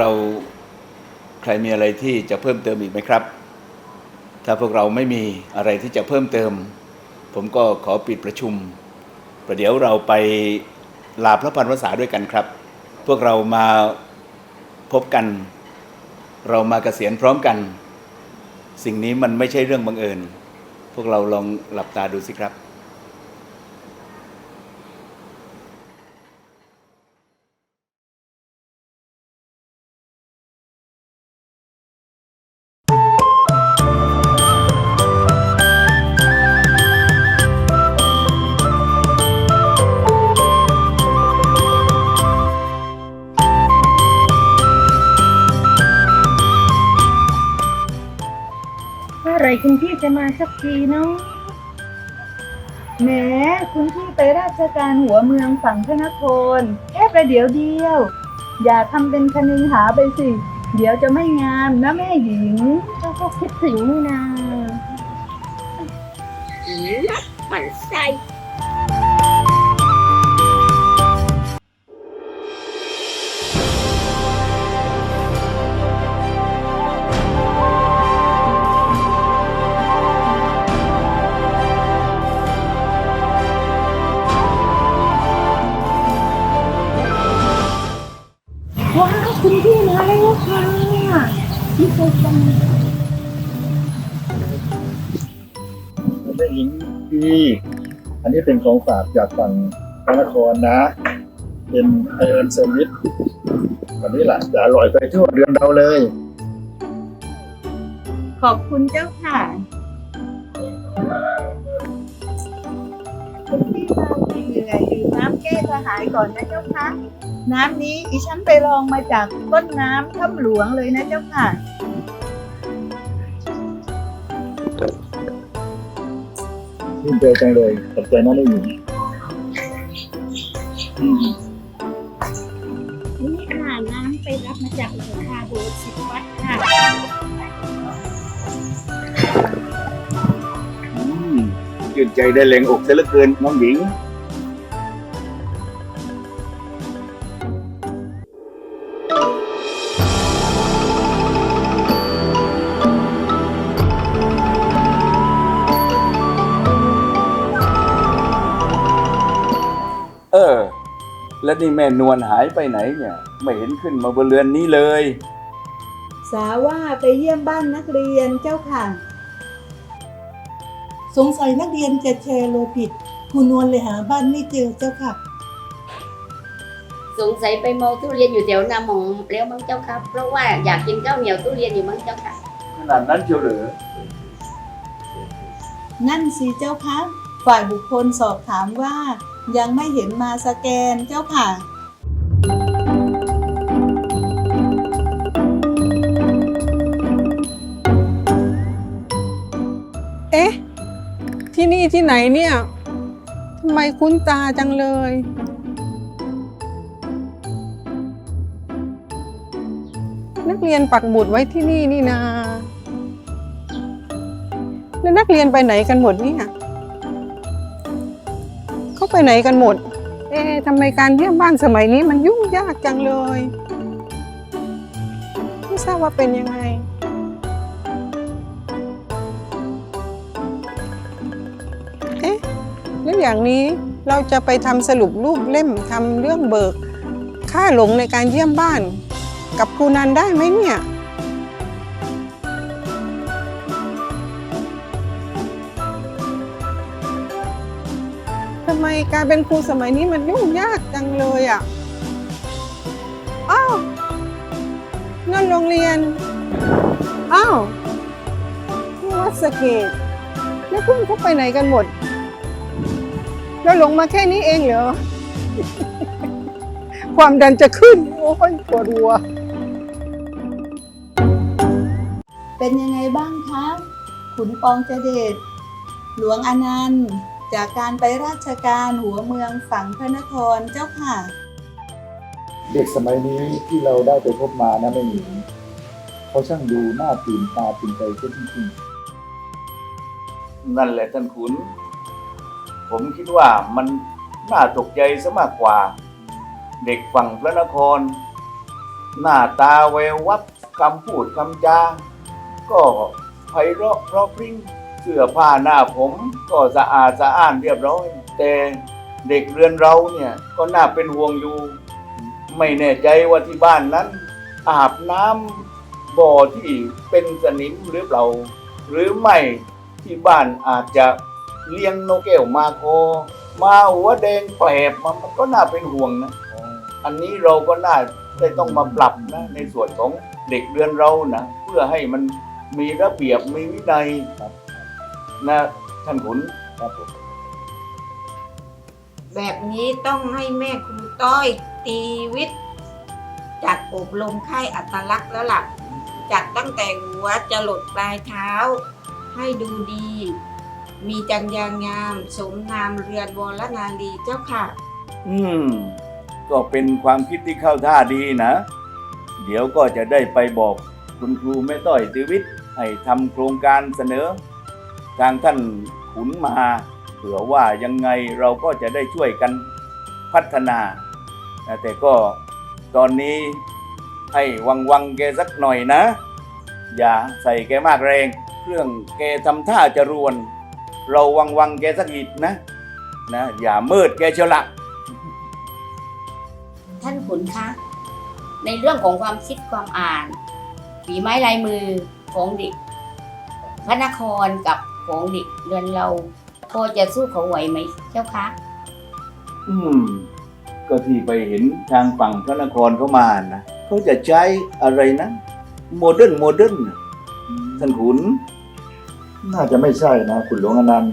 เราใครมีอะไรที่จะเพิ่มเติมอีกไหมครับ ถ้าพวกเราไม่มีอะไรที่จะเพิ่มเติม ผมก็ขอปิดประชุม ประเดี๋ยวเราไปลาพระพันวษาด้วยกันครับ พวกเรามาพบกัน เรามาเกษียณพร้อมกัน สิ่งนี้มันไม่ใช่เรื่องบังเอิญ พวกเราลองหลับตาดูสิครับ คุณพี่จะมาสักทีเนาะแหมคุณพี่ไปราชการหัวเมืองฝั่งพระนครแค่ประเดี๋ยวเดียว อย่าทำเป็นคนึงหาไปสิ เดี๋ยวจะไม่งามนะแม่หญิงก็คิดถึงนี่นาหมันใส่ พี่หญิงพี่อันนี้เป็นของฝากจากฝั่งพระนครนะ เป็นไอเอิร์นเซอร์วิสวันนี้แหละจะอร่อยไปทั่วเรือนเราเลย ขอบคุณเจ้าค่ะคุณพี่มาเหนื่อยดื่มน้ำแก้กระหายก่อนนะเจ้าค่ะ น้ำนี้อีฉันไปลองมาจากต้นน้ำถ้ำหลวงเลยนะเจ้าค่ะ ชื่นใจจังเลยขอบใจนะแม่หญิงอืมนี่ค่ะน้ำไปรับมาจากหลวงคาโบสถ์สิบวัดค่ะอืมชื่นใจได้แรงอกเสียเหลือเกินน้องหญิง แล้วนี่แม่นวลหายไปไหนเนี่ย ไม่เห็นขึ้นมาบนเรือนนี้เลย สาว่าไปเยี่ยมบ้านนักเรียนเจ้าค่ะ สงสัยนักเรียนจะแชร์โลผิดครูนวลเลยหาบ้านไม่เจอเจ้าค่ะ สงสัยไปเมาทุเรียนอยู่แถวนาหมองแล้วมั้งเจ้าค่ะเพราะว่าอยากกินข้าวเหนียวทุเรียนอยู่มั้งเจ้าค่ะ ขนาดนั้นเชียวเหรอนั่นสิเจ้าค่ะฝ่ายบุคคลสอบถามว่า ยังไม่เห็นมาสแกนเจ้าค่ะ เอ๊ะ ที่นี่ที่ไหนเนี่ยทำไมคุ้นตาจังเลย นักเรียนปักหมุดไว้ที่นี่นี่นาแล้วนักเรียนไปไหนกันหมดเนี่ย ไปไหนกันหมด เอ๊ะทำไมการเยี่ยมบ้านสมัยนี้มันยุ่งยากจังเลย ไม่ทราบว่าเป็นยังไง เอ๊ะ แล้วอย่างนี้เราจะไปทำสรุปรูปเล่มทำเรื่องเบิก ค่าหลงในการเยี่ยมบ้าน กับครูนันได้ไหมเนี่ย การเป็นครูสมัยนี้มันยุ่งยากจังเลยอะ อ้าวนั่นโรงเรียน อ้าวที่วัดสเกตแล้วเพื่อนเขาไปไหนกันหมดเราหลงมาแค่นี้เองเหรอ ความดันจะขึ้น โอ้ยปวดหัว เป็นยังไงบ้างคะ ขุนปองเจเดชหลวงอนันต์ จากการไปราชการหัวเมืองฝั่งพระนครเจ้าค่ะ เด็กสมัยนี้ที่เราได้ไปพบมานะแม่หญิงเขาช่างดูหน้าตื่นตาตื่นใจขึ้นจริงๆนั่นแหละท่านขุน ผมคิดว่ามันน่าตกใจซะมากกว่า เด็กฝั่งพระนคร หน้าตาแวววับคำพูดคำจา ก็ไพเราะเพราะพริ้ง เสื้อผ้าหน้าผมก็สะอาดสะอ้านเรียบร้อย แต่เด็กเรือนเราเนี่ยก็น่าเป็นห่วงอยู่ ไม่แน่ใจว่าที่บ้านนั้น อาบน้ำบ่อที่เป็นสนิมหรือเปล่า หรือไม่ที่บ้านอาจจะเลี้ยงนกแก้วมาโคมาหัวแดงแปบมันก็น่าเป็นห่วงนะ อันนี้เราก็น่าได้ต้องมาปรับนะในส่วนของเด็กเรือนเรานะเพื่อให้มันมีระเบียบมีวินัย นะท่านขุนครับผมแบบนี้ต้องให้แม่ครูต้อยตีวิทย์จัดอบรมค่ายอัตลักษณ์แล้วล่ะจัดตั้งแต่หัวจะหลดปลายเท้า ให้ดูดี มีจัญญางาม สมนามเรือนวรนารีเจ้าค่ะ อืม ก็เป็นความคิดที่เข้าท่าดีนะ เดี๋ยวก็จะได้ไปบอกคุณครูแม่ต้อยติวิทย์ให้ทำโครงการเสนอ ทางท่านขุนมาเผื่อว่ายังไงเราก็จะได้ช่วยกันพัฒนา แต่ก็ตอนนี้ให้วังวังๆแกสักหน่อยนะ อย่าใส่แกมากแรง เครื่องแกทำท่าจะรวน เราวังวังๆแกสักอีกนะนะอย่ามืดแกเชียวละท่านขุนคะ ในเรื่องของความคิดความอ่านฝีไม้ลายมือของเด็กพระนครกับ ของเด็กเรือนเราพอจะสู้เขาไหวไหมเจ้าคะอืม ก็ที่ไปเห็นทางฝั่งพระนครเขามานะเขาจะใช้อะไรนะโมเดิร์นโมเดิร์นท่านขุนน่าจะไม่ใช่นะ คุณหลวงอนันต์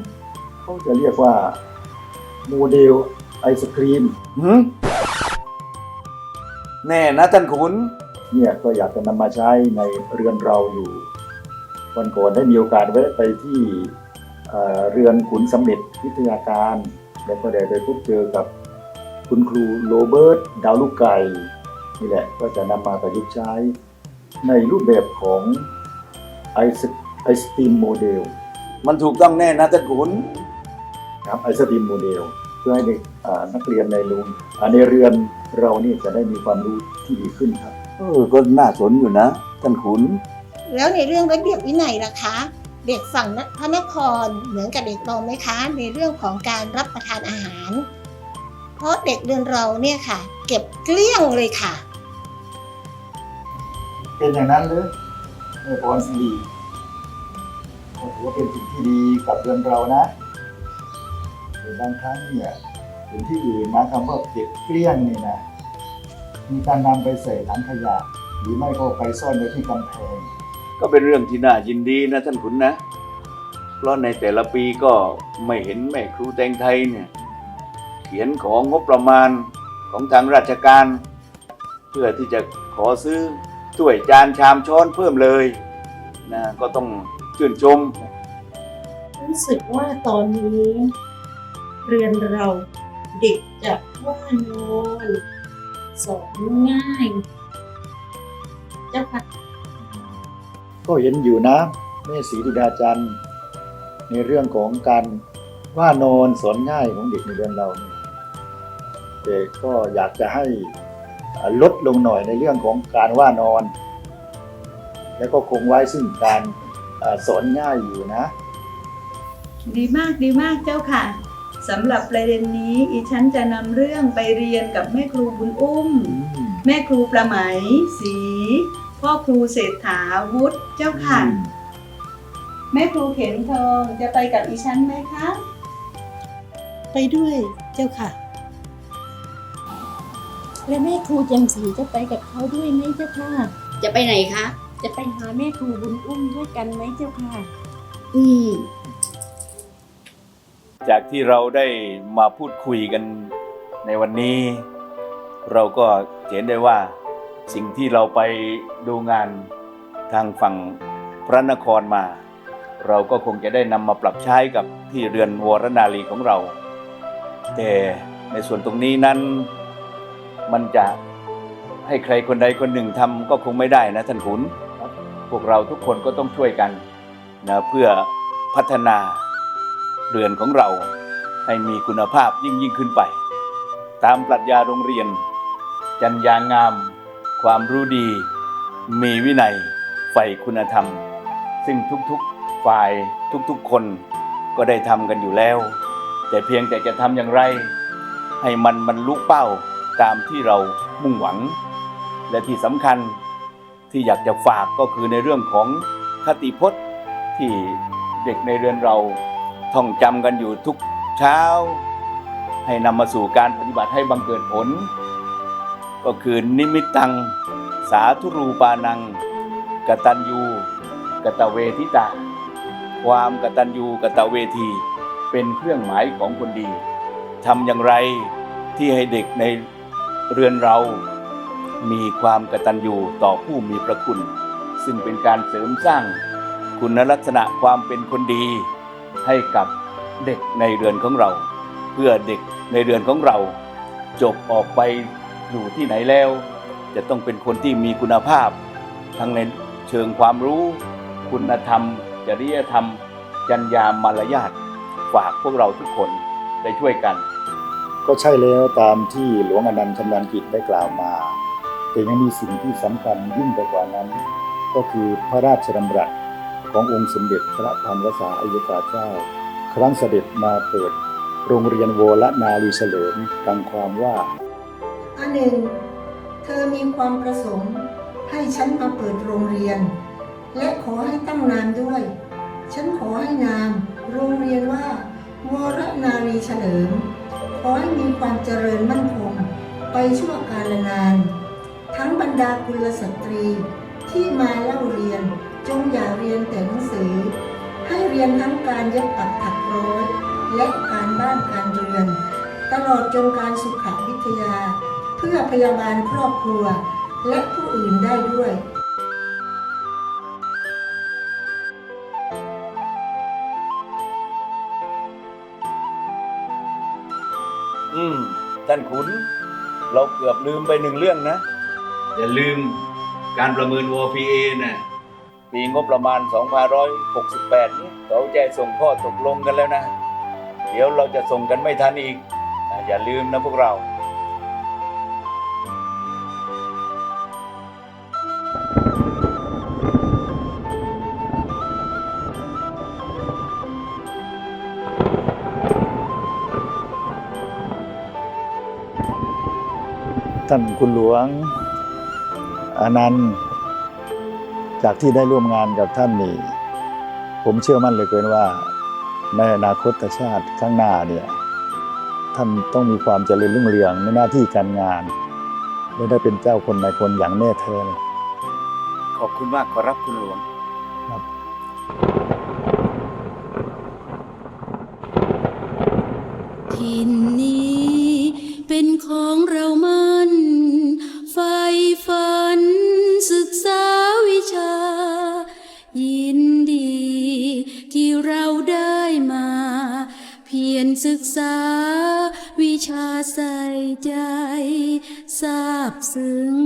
เขาจะเรียกว่า โมเดลไอศครีมหืมแน่นะท่านขุนเนี่ยก็อยากจะนำมาใช้ในเรือนเราอยู่ วันก่อนได้มีโอกาสแวะไปที่เอ่อเรือนขุนสำเร็จวิทยาการ แล้วก็ได้ไปพบเจอกับคุณครูโรเบิร์ตดาวลูกไก่นี่แหละก็จะนำมาประยุกต์ใช้ในรูปแบบของไอศไอศตรีมโมเดล มันถูกต้องแน่นะท่านขุนครับไอศตรีมโมเดล เพื่อให้เด็กอ่านักเรียนในโรงอ่าในเรือนเรานี่จะได้มีความรู้ที่ดีขึ้นครับเออก็น่าสนอยู่นะท่านขุน แล้วในเรื่องระเบียบวินัยล่ะคะ เด็กฝั่งพระนครเหมือนกับเด็กเราไหมคะ ในเรื่องของการรับประทานอาหาร เพราะเด็กเรือนเราเนี่ยค่ะ เก็บเกลี้ยงเลยค่ะ เป็นอย่างนั้นหรือแม่พรศรีก็ถือว่าเป็นสิ่งที่ดีกับเรือนเรานะแต่บางครั้งเนี่ยเป็นที่อื่นนะคำว่าเก็บเกลี้ยงนี่นะมีการนำไปใส่ถังขยะ หรือไม่ก็ไปซ่อนไว้ที่กำแพง ก็เป็นเรื่องที่น่ายินดีนะท่านขุนนะ เพราะในแต่ละปีก็ไม่เห็นแม่ครูแตงไทยเนี่ยเขียนของงบประมาณของทางราชการ เพื่อที่จะขอซื้อถ้วยจานชามช้อนเพิ่มเลยนะก็ต้องชื่นชม รู้สึกว่าตอนนี้ เรียนเราเด็กจะว่านอนสอนง่ายเจ้าค่ะ ก็เห็นอยู่นะแม่ศรีดุดาจันทร์ ในเรื่องของการว่านอนสอนง่ายของเด็กในเรือนเราเนี่ยแต่ก็อยากจะให้อ่าลดลงหน่อยในเรื่องของการว่านอน แล้วก็คงไว้ซึ่งการอ่าสอนง่ายอยู่นะ ดีมากดีมากเจ้าค่ะสำหรับประเด็นนี้อีฉันจะนำเรื่องไปเรียนกับแม่ครูบุญอุ้ม แม่ครูประไหมศรี พ่อครูเศรษฐาวุฒิเจ้าค่ะ แม่ครูเข็มทองจะไปกับอีฉันไหมคะ ไปด้วยเจ้าค่ะ และแม่ครูแจำศรีจะไปกับเขาด้วยไหมเจ้าค่ะ จะไปไหนคะ จะไปหาแม่ครูบุญอุ้มด้วยกันไหมเจ้าค่ะ อืมจากที่เราได้มาพูดคุยกันในวันนี้ เราก็เห็นได้ว่า สิ่งที่เราไปดูงานทางฝั่งพระนครมา เราก็คงจะได้นำมาปรับใช้กับที่เรือนวรนารีของเรา แต่ในส่วนตรงนี้นั้นมันจะให้ใครคนใดคนหนึ่งทำก็คงไม่ได้นะท่านขุน พวกเราทุกคนก็ต้องช่วยกันนะเพื่อพัฒนาเรือนของเราให้มีคุณภาพยิ่งยิ่งขึ้นไป ตามปรัชญาโรงเรียน จัญญางาม ความรู้ดี มีวินัยใฝ่คุณธรรม ซึ่งทุกๆฝ่ายทุกๆคนก็ได้ทำกันอยู่แล้ว แต่เพียงแต่จะทำอย่างไร ให้มันบรรลุเป้าตามที่เรามุ่งหวัง และที่สำคัญที่อยากจะฝากก็คือในเรื่องของคติพจน์ที่เด็กในเรือนเราท่องจำกันอยู่ทุกเช้า ให้นำมาสู่การปฏิบัติให้บังเกิดผล ก็คือนิมิตตัง สาธุรูปานัง กตัญญูกตเวทิตา ความกตัญญูกตเวทีเป็นเครื่องหมายของคนดีทำอย่างไรที่ให้เด็กในเรือนเรา มีความกตัญญูต่อผู้มีพระคุณ ซึ่งเป็นการเสริมสร้างคุณลักษณะความเป็นคนดี ให้กับเด็กในเรือนของเรา เพื่อเด็กในเรือนของเรา จบออกไป อยู่ที่ไหนแล้ว จะต้องเป็นคนที่มีคุณภาพ ทั้งในเชิงความรู้ คุณธรรม จริยธรรม จรรยามารยาทฝากพวกเราทุกคนได้ช่วยกัน ก็ใช่แล้วตามที่หลวงอนันต์ชำนาญกิจได้กล่าวมา แต่ยังมีสิ่งที่สำคัญยิ่งไปกว่านั้น ก็คือพระราชดำรัสขององค์สมเด็จพระพันวษาอัยกาเจ้า ครั้งเสด็จมาเปิด โรงเรียนโวลนาลีเฉลิมดังความว่า อันหนึ่ง เธอมีความประสงค์ให้ฉันมาเปิดโรงเรียน และขอให้ตั้งนามด้วย ฉันขอให้นาม โรงเรียนว่าวรนารีเฉลิม ขอให้มีความเจริญมั่นคง ไปชั่วกาลนาน ทั้งบรรดากุลสตรีที่มาเล่าเรียนจงอย่าเรียนแต่หนังสือ ให้เรียนทั้งการเย็บปักถักร้อยและการบ้านการเรือน ตลอดจนการสุขวิทยา เพื่อพยาบาลครอบครัว และผู้อื่นได้ด้วยอืมท่านขุน เราเกือบลืมไปหนึ่งเรื่องนะ อย่าลืมการประเมิน OPA นะปีงบประมาณ 2568 นี้เขาจะส่งข้อตกลงกันแล้วนะ เดี๋ยวเราจะส่งกันไม่ทันอีกนะอย่าลืมนะพวกเรา ท่านคุณหลวงอานันต์ จากที่ได้ร่วมงานกับท่านนี่ผมเชื่อมั่นเหลยเกินว่า ในอนาคตชาติข้างหน้าเนี่ยท่านต้องมีความเจริญรุ่งเรืองในหน้าที่การงานและได้เป็นเจ้าคนนายคนอย่างแน่แท้เลยขอบคุณมากขอรับคุณหลวงถิ่นนี้ ซึ้ง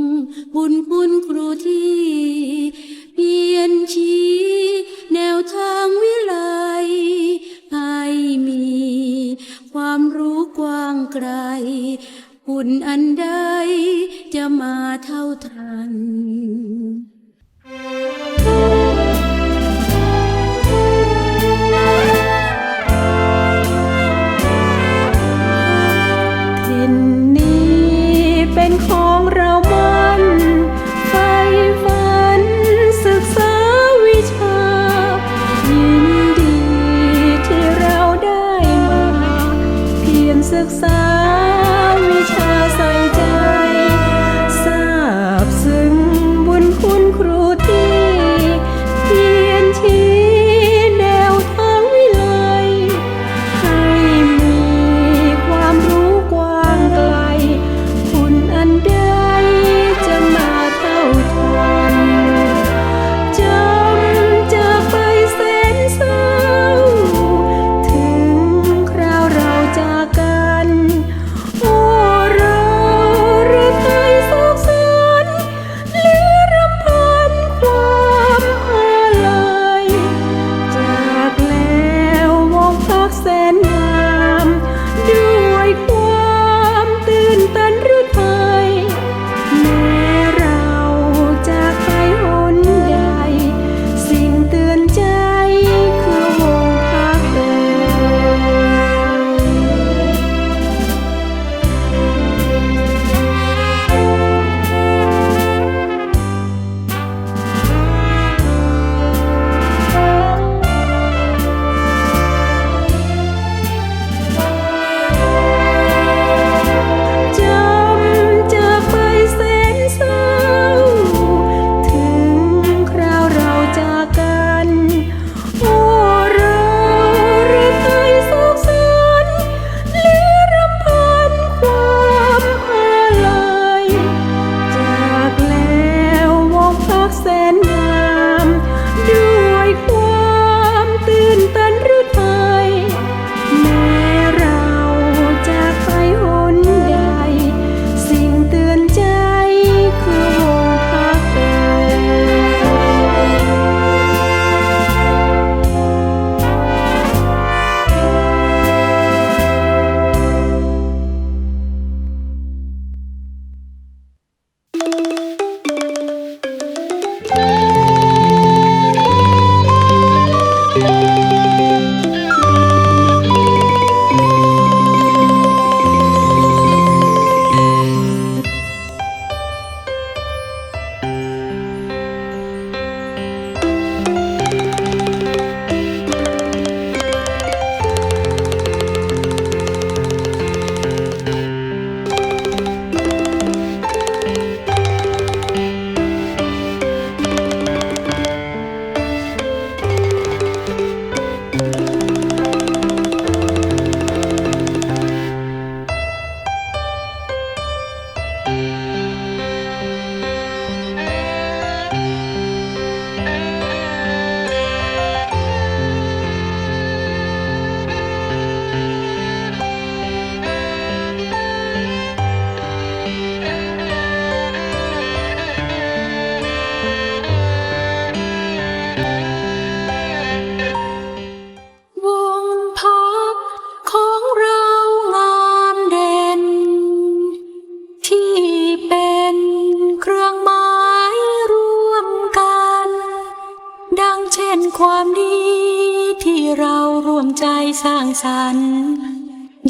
ที่เรารวมใจสร้างสรรค์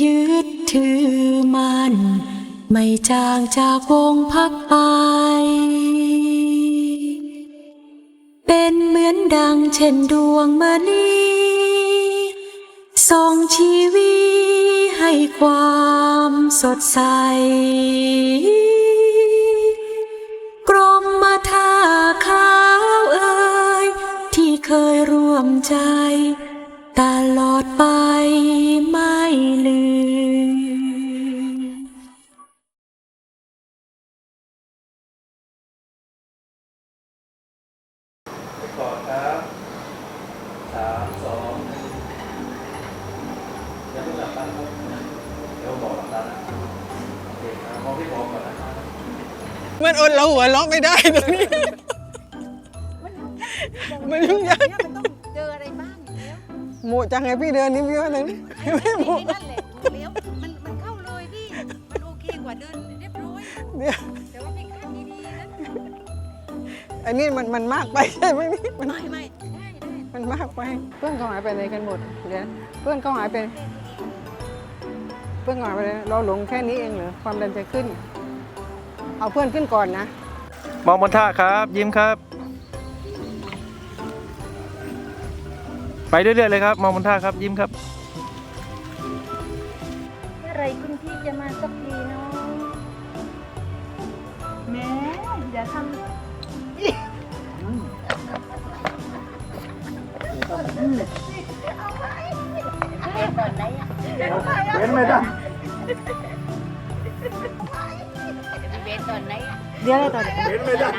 ยึดถือมันไม่จางจากวงพักไป เป็นเหมือนดังเช่นดวงมณีส่องชีวิตให้ความสดใส ใจตลอดไปไม่ลืมก่อนครับสามสองยังไม่หลับตาครับเดี๋ยวบอกหลับตานะโอเคครับมองที่บอกก่อนนะครับมันอดเราหัวเราะไม่ได้ตรงนี้ มันยุ่งยาก มันต้องเจออะไรบ้างอยู่แล้วหมูจังไงพี่เดินนี่พี่ว่าตรงนี้ไม่หมูนั่นแหละถูกแล้วมันมันเข้าเลยดิมันโอเคกว่าเดินเรียบร้อยเนี่ยแต่ว่าไม่คาดดีๆนะอันนี้มันมันมากไปใช่ไหมนี่มันไม่ไม่ได้ได้มันมากไป เพื่อนเขาหายไปไหนกันหมดเดี๋ยวนะเพื่อนเขาหายไป เพื่อนเขาหายไปไหนเราหลงแค่นี้เองเหรอความดันจะขึ้น เอาเพื่อนขึ้นก่อนนะ มองบนท่าครับ ยิ้มครับ ไปเรื่อยๆเลยครับมองบนท่าครับยิ้มครับเมื่อไรคุณพี่จะมาสักทีเนาะแม่อย่าทำเห็นไหมจ๊ะเวนตอนไหนเดี๋ยวอะไรต่อเห็นไหมจ๊ะ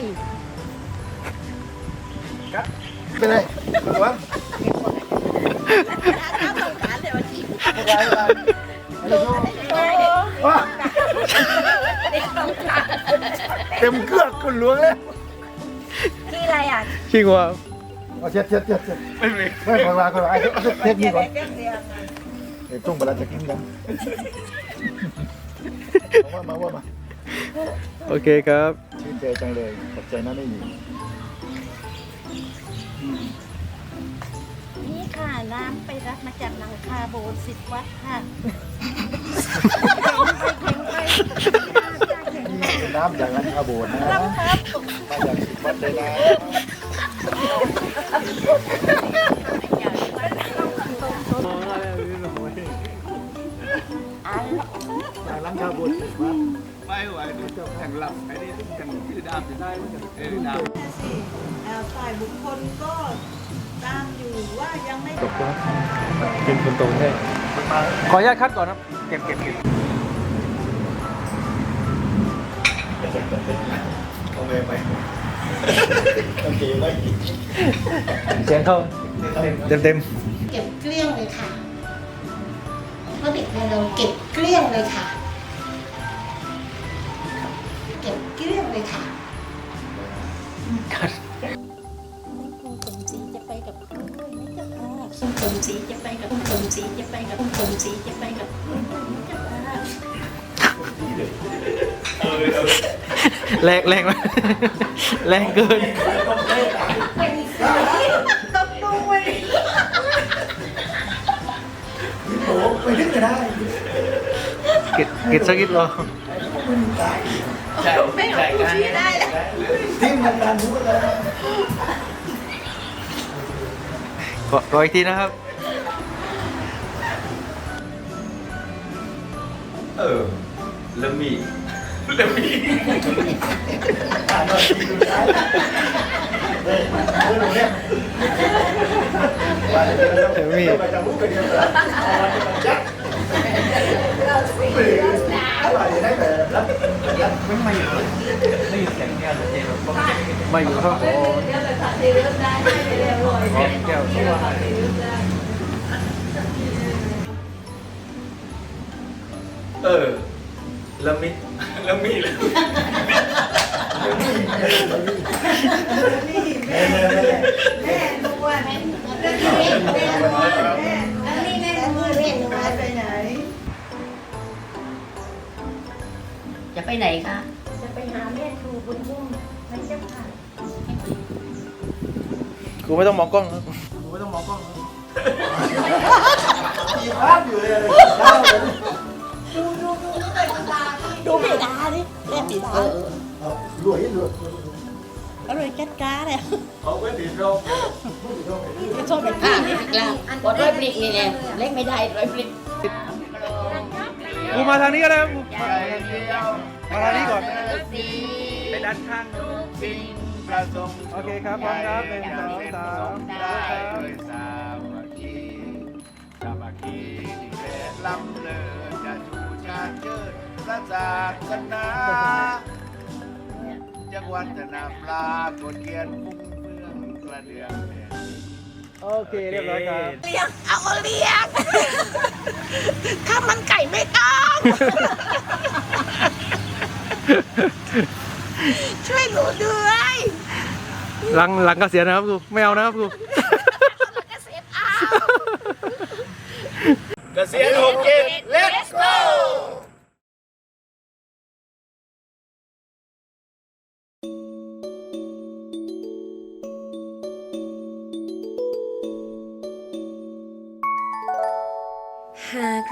ใช่เป็นไรหัวว้าเต็มเครื่องคุณหลวงเลยนี่อะไรอะชิงว่าเอาเช็ดเช็ดเช็ดเช็ดไม่มีไม่คนมาคนมาไอ้เช็ดนี่ก่อนเดี๋ยวจุ้งเวลาจะกินกันมาว่ามาว่ามาโอเคครับชื่น ใจจังเลยขอบใจนะไม่มีนี่ค่ะน้ำไปรับมาจากหลังคาโบสถ์สิทธิ์วัดค่ะน้ำจากร้านคาโบนนะมาจากสิบวัดเลยนะจากร้านคาโบนสิบวัด ไม่ไหวที่แข่งหลับไอ้นี่ที่แข่งชื่อดามจะได้ไหมเออดามฝ่ายบุคคลก็ตามอยู่ว่ายังไม่ตกครับเป็นคนตรงแท้ขออนุญาตคัดก่อนครับ เก็บเก็บเก็บเอาเลยไปโอเคไว้เสียงเข้าเต็มเต็มเก็บเกลี้ยงเลยค่ะเพราะเด็กเราเก็บเกลี้ยงเลยค่ะ เกลี้ยงเลยค่ะคุณสมศรีจะไปกับคุณด้วยไหมเจ้าค่ะคุณสมศรีจะไปกับคุณสมศรีจะไปกับคุณสมศรีจะไปกับคุณด้วยไหมเจ้าค่ะแรงแรงไหมแรงเกินโอ้ไปนึกก็ได้เก็บเก็บสักนิดรอ ช่ใช่กันทิ้งทำงานรู้ก็ได้ขอขออีกทีนะครับ เออล้วมีแล้วมีอ่านหน่อยดูได้เฮ้ยเรื่องนี้ว่าจะเจอแล้วเดี๋ยวมีเดี๋ยวมันจะมุกไปเดียวกันเอาวันจะมาจัด ไม่เหลืออะไรได้แต่ละไม่ไม่อยู่ไม่อยู่เสียงเนี่ยเจ๊ไม่อยู่ครับโอ้แก้วเออแล้วมิแล้วมีเลย จะไปไหนคะจะไปหาแม่ครูบุญชุ่มไม่เจ้าค่ะครูไม่ต้องมองกล้องครับครูไม่ต้องมองกล้องครับดูผีดาดิเล่นผีดาเออรวยรวยก็เลยกัดก้าเลยเขาไม่ติดเราไม่ชอบแบบอะกล้ากดร้อยปลิกนี่แหละเล็กไม่ได้ร้อยปลิก ครูมาทางนี้ก็ได้ครับครูมาทางนี้ก่อนไปด้านข้างโอเคครับพร้อมครับหนึ่งสองสามครับจังหวัดจะนำปลากดเกียนฟุ้งเฟืองกระเดืองแดง โอเคเรียบร้อยครับเลี้ยงเอาเลี้ยงข้าวมันไก่ไม่ต้องช่วยหนูด้วยหลังหลังเกษียณนะครับครูไม่เอานะครับครูเกษียณหกเจ็ด let's go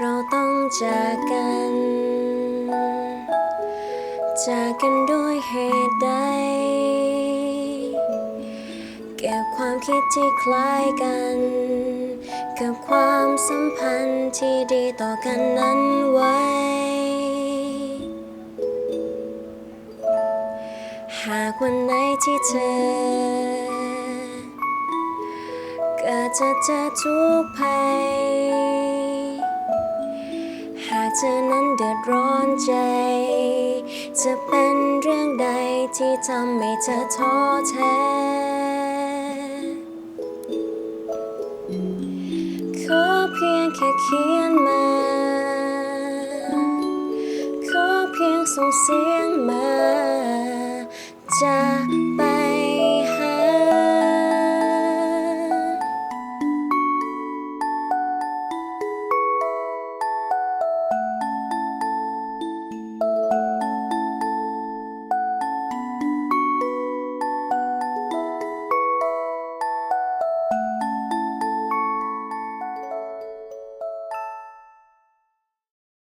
เราต้องจากกัน จากกันด้วยเหตุใด เก็บความคิดที่คล้ายกัน กับความสัมพันธ์ที่ดีต่อกันนั้นไว้ หากวันไหนที่เธอ ก็จะเจอทุกภัย เธอนั้นเดือดร้อนใจ จะเป็นเรื่องใดที่ทำให้เธอท้อแท้ ขอเพียงแค่คิด